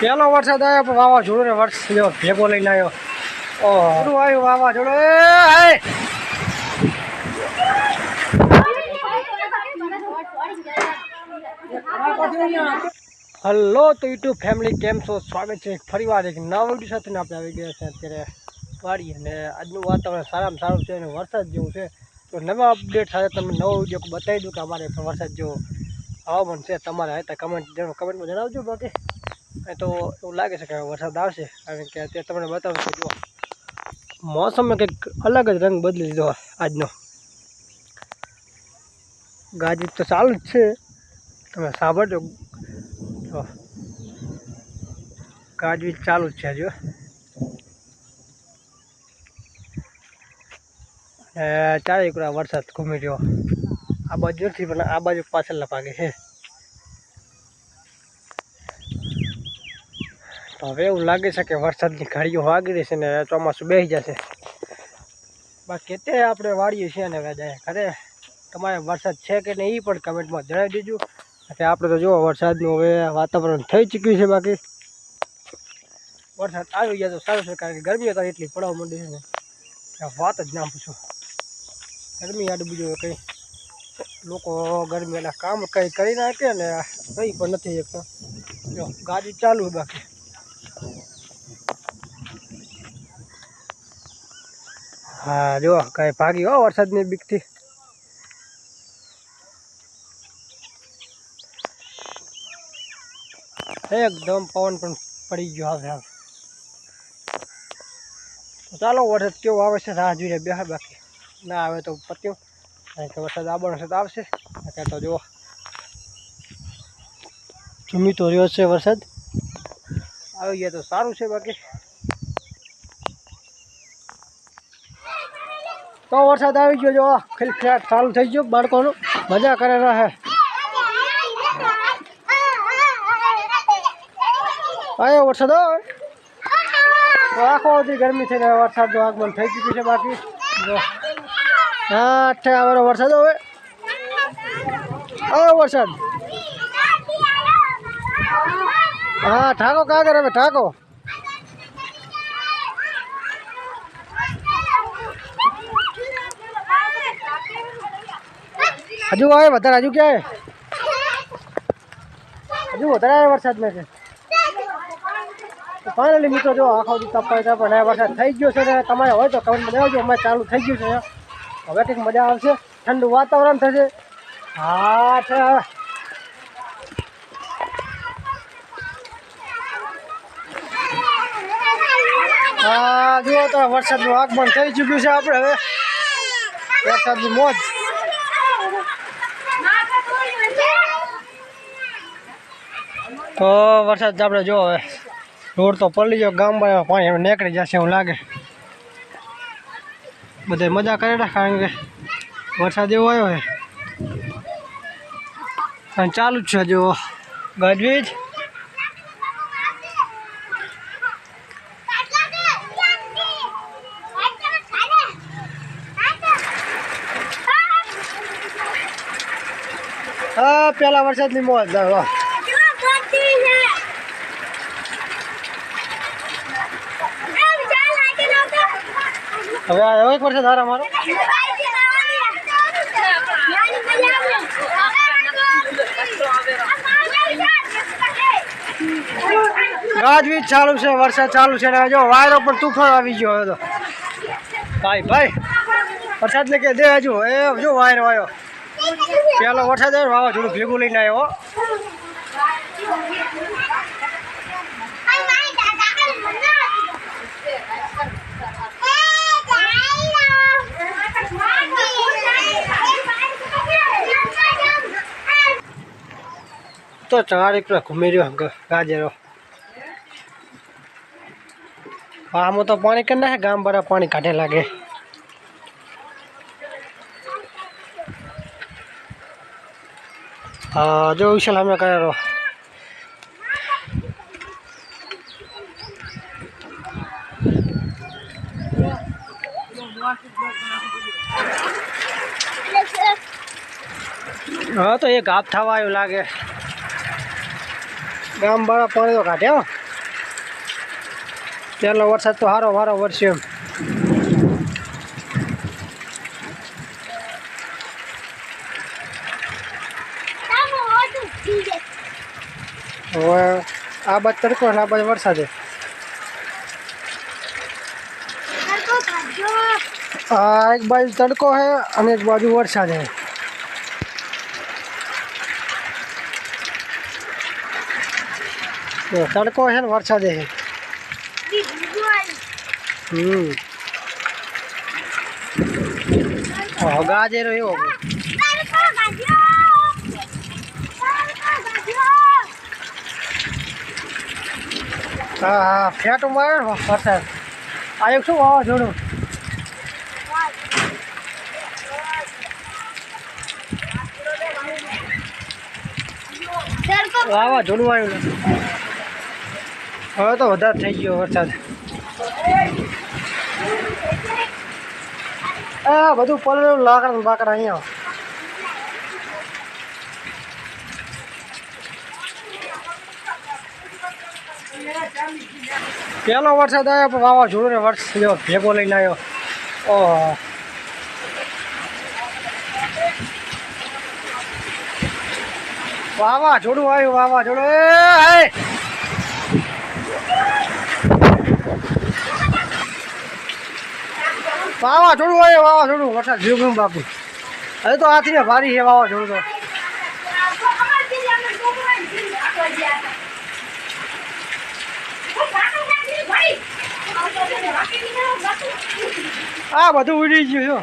પહેલો વરસાદ આવ્યો પણ વાવાઝોડું ને વર્ષ જો ભેગો લઈને આવ્યો ઓહ. શું આવ્યું વાવાઝોડું. એ હાય! હલો તો યુટ્યુબ ફેમિલી કેમ છો? સ્વાગત છે. ફરીવાર એક નવા વીડિયો સાથે આપણે આવી ગયા છે અત્યારે વાડી અને આજનું વાતાવરણ સારામાં સારું છે અને વરસાદ જેવું છે. તો નવા અપડેટ સાથે તમને નવો વીડિયો બતાવી દઉં કે અમારે પણ વરસાદ જેવો હવામાન છે. તમારે હતા કમેન્ટ જણાવો કમેન્ટમાં જણાવજો બાકી. એ તો એવું લાગે છે કે વરસાદ આવશે, કારણ કે અત્યારે તમને બતાવું છું, જુઓ. મોસમે કંઈક અલગ જ રંગ બદલી દીધો આજનો. ગાજી તો ચાલુ જ છે. તમે સાંભળજો. જો ગાજવીજ ચાલુ જ છે હજુ ચારે એકડા વરસાદ ઘૂમી રહ્યો. આ બાજુથી પણ આ બાજુ પાછળના ભાગે છે. તો હવે એવું લાગે છે કે વરસાદની ઘડીઓ વાગી છે ને ચોમાસું બેસી જશે. બાકી તે આપણે વાળીએ છીએ ને જાય ઘરે. તમારે વરસાદ છે કે નહીં એ પણ કમેન્ટમાં જણાવી દેજો. એટલે આપણે તો જુઓ વરસાદનું હવે વાતાવરણ થઈ ચૂક્યું છે બાકી. વરસાદ આવી ગયા તો સારું છે કારણ કે ગરમી અત્યારે એટલી પડવા માંડી છે ને. વાત જ ના પૂછો. ગરમી આડું બીજું કંઈ. લોકો ગરમી એના કામ કંઈ કરી નાખે ને કંઈ પણ નથી એકતો જો, ગાડી ચાલુ બાકી. હા જો કઈ ભાગી હો વરસાદની બીકથી. એકદમ પવન પણ પડી ગયો હવે હવે. ચાલો, વરસાદ કેવો આવે છે, રાહ જોઈએ બેહા બાકી. ના આવે તો પત્યું. કારણ કે વરસાદ આવવાનો તો આવશે. નકર તો જુઓ. ચૂમી તો રહ્યો છે વરસાદ. આવી ગયા તો સારું છે બાકી. તો વરસાદ આવી ગયો જો. ખિલખિલાટ ચાલુ થઈ ગયો. બાળકોનું મજા કરે રહે. આવ્યો વરસાદ. આખો બધી ગરમી થઈને વરસાદ આગમન થઈ ચૂક્યું છે બાકી. હા અઠે આવવાનો વરસાદ હવે. આવ્યો વરસાદ. હા, ઠાકો કાગર હવે, ઠાકો. હજુ આવે, વધારે, હજુ ક્યાં હજુ વધારે આવે વરસાદ મેં છે ફાઇનલી મિત્રો જો આખો તપાય પણ આ વરસાદ થઈ ગયો છે ને, તમારે હોય તો કમેન્ટ બનાવજો અમારે ચાલુ થઈ ગયું છે હવે કંઈક મજા આવશે. ઠંડુ વાતાવરણ થશે. હા હા, જુઓ તો વરસાદનું આગમન થઈ ચૂક્યું છે આપણે હવે. વરસાદની મોજ. તો વરસાદ આપણે જો હવે રોડ તો પડી ગયો ગામમાં પાણી હવે નીકળી જશે એવું લાગે. બધે મજા કરે ને કારણ કે વરસાદ એવો આવ્યો છે અને ચાલુ જ છે જો ગજવીજ. હા, પેલા વરસાદની મોજ હવે આવ્યો એક વર્ષે હારા મારો? ગાજવીજ ચાલુ છે, વરસાદ ચાલુ છે ને જો વાયરો પણ તુફાન આવી ગયો હવે તો. ભાઈ ભાઈ, વરસાદ ને કે દે હજુ, એ જો વાયરો આવ્યો. પેલો વરસાદ આવ્યો વાવાઝોડું ભેગું લઈને આવ્યો. તો ચાર એક ઘૂમી રહ્યો ગાજરો આમાં તો પાણી કરી નાખે ગામ બરા પાણી કાઢે લાગે હા જો વિશાલ અમે કરેલો હા તો એક હાફ થવા એવું લાગે ગામ બરા પાણી તો કાઢે હો. પહેલો વરસાદ તો સારો વારો વરસ્યો એમ. હવે આ બાજુ તડકો અને આ બાજુ વરસાદ. આ એક બાજુ તડકો છે અને એક બાજુ વરસાદ. છે તડકો છે ને વરસાદ. છે હમ ગાજેરો એવો હા હા ફેટ ઉમારે વરસાદ. આ એક શું વાવાઝોડું? વાવાઝોડું આવ્યું હવે તો વધારે થઈ ગયો વરસાદ. આ બધું પલળેલું લાકડા ને બાકડા અહીંયા. પહેલો વરસાદ આવ્યો, પણ વાવાઝોડું ને વર્ષ થયો, ભેગો લઈને આવ્યો. ઓહો. વાવાઝોડું આવ્યું, વાવાઝોડું. એ વાવાઝોડું હોય વાવાઝોડું વરસાદ જીવ ગયું બાપુ. હવે તો આથી ને ભારી છે વાવાઝોડું તો. આ બધું ઉડી ગયું છો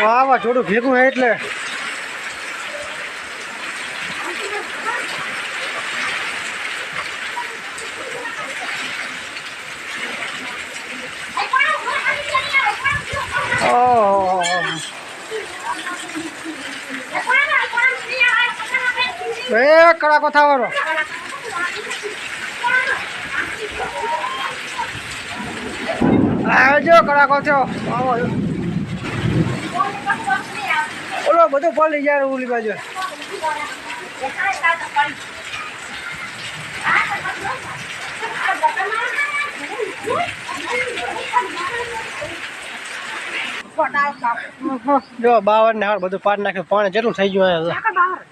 વાવાઝોડું ભેગું એટલે ઓહો એ કડાકો થવાનો આ જો કડાકો થયો. ઓલો બધું પડી જાય ઓલી બાજુ. જો બાવન ને હાર બધું પાડ નાખ્યું. પાણી જેટલું થઈ ગયું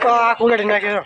તો આ કુલડી નાખ્યો